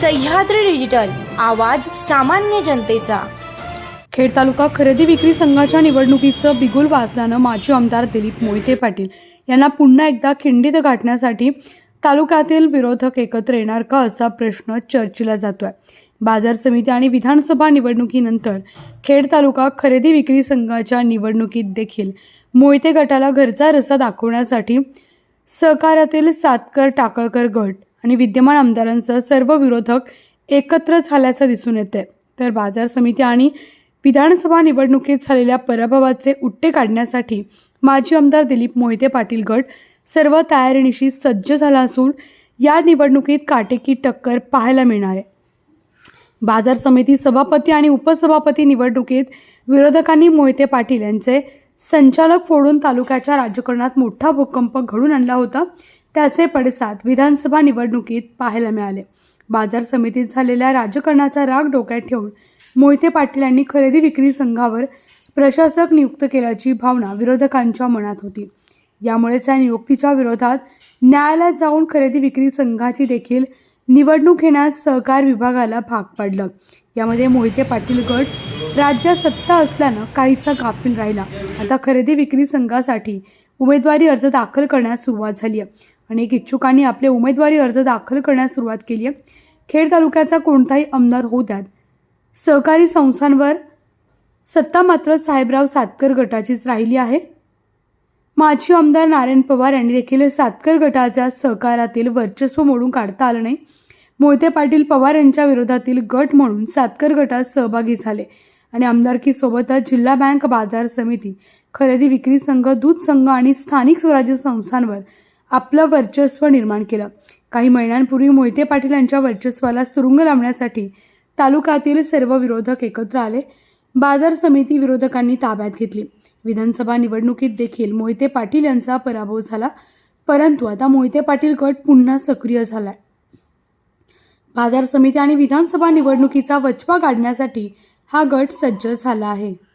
Sahyadri digital आवाज सामान्य जनतेचा. खेड तालुका खरेदी विक्री संघाच्या निवडणुकीचं बिगुल वाजल्यानं माजी आमदार दिलीप मोहिते पाटील यांना पुन्हा एकदा खिंडीत गाठण्यासाठी तालुक्यातील विरोधक एकत्र येणार का असा प्रश्न चर्चेला जातोय. बाजार समिती आणि विधानसभा निवडणुकीनंतर खेड तालुका खरेदी विक्री संघाच्या निवडणुकीत देखील मोहिते गटाला घरचा रस्ता दाखवण्यासाठी सहकार्यातील सातकर टाकळकर गट आणि विद्यमान आमदारांसह सर्व विरोधक एकत्र झाल्याचं दिसून येते तर बाजार समिती आणि विधानसभा निवडणुकीत झालेल्या पराभवाचे उट्टे काढण्यासाठी माजी आमदार दिलीप मोहिते पाटील गट सर्व तयारीनिशी सज्ज झाला असून या निवडणुकीत काटेकी टक्कर पाहायला मिळणार आहे. बाजार समिती सभापती आणि उपसभापती निवडणुकीत विरोधकांनी मोहिते पाटील यांचे संचालक फोडून तालुक्याच्या राजकारणात मोठा भूकंप घडून आणला होता. त्याचे पडसाद विधानसभा निवडणुकीत पाहायला मिळाले. बाजार समितीत झालेल्या राजकारणाचा राग डोक्यात ठेवून मोहिते पाटील यांनी खरेदी विक्री संघावर प्रशासक नियुक्त केल्याची भावना विरोधकांच्या मनात होती. यामुळेच या नियुक्तीच्या विरोधात न्यायालयात जाऊन खरेदी विक्री संघाची देखील निवडणूक घेण्यास सहकार विभागाला भाग पाडलं. यामध्ये मोहिते पाटील गट राज्यात सत्ता असल्यानं काहीसा गाफील राहिला. आता खरेदी विक्री संघासाठी उमेदवारी अर्ज दाखल करण्यास सुरुवात झाली आहे अनेक इच्छुकांनी आपले उमेदवारी अर्ज दाखल करण्यास सुरुवात केली आहे. खेड तालुक्याचा कोणताही आमदार होऊ द्यात. सहकारी संस्थांवर सत्ता मात्र साहेबराव सातकर गटाचीच राहिली आहे. माजी आमदार नारायण पवार यांनी देखील सातकर गटाच्या सहकारातील वर्चस्व मोडून काढता आलं नाही. मोहिते पाटील पवार यांच्या विरोधातील गट म्हणून सातकर गटात सहभागी झाले आणि आमदारकीसोबतच जिल्हा बँक बाजार समिती खरेदी विक्री संघ दूध संघ आणि स्थानिक स्वराज्य संस्थांवर आपलं वर्चस्व निर्माण केलं. काही महिन्यांपूर्वी मोहिते पाटील यांच्या वर्चस्वाला सुरुंग लावण्यासाठी तालुक्यातील सर्व विरोधक एकत्र आले. बाजार समिती विरोधकांनी ताब्यात घेतली. विधानसभा निवडणुकीत देखील मोहिते पाटील यांचा पराभव झाला. परंतु आता मोहिते पाटील गट पुन्हा सक्रिय झालाय. बाजार समिती आणि विधानसभा निवडणुकीचा वचपा काढण्यासाठी हा गट सज्ज झाला आहे.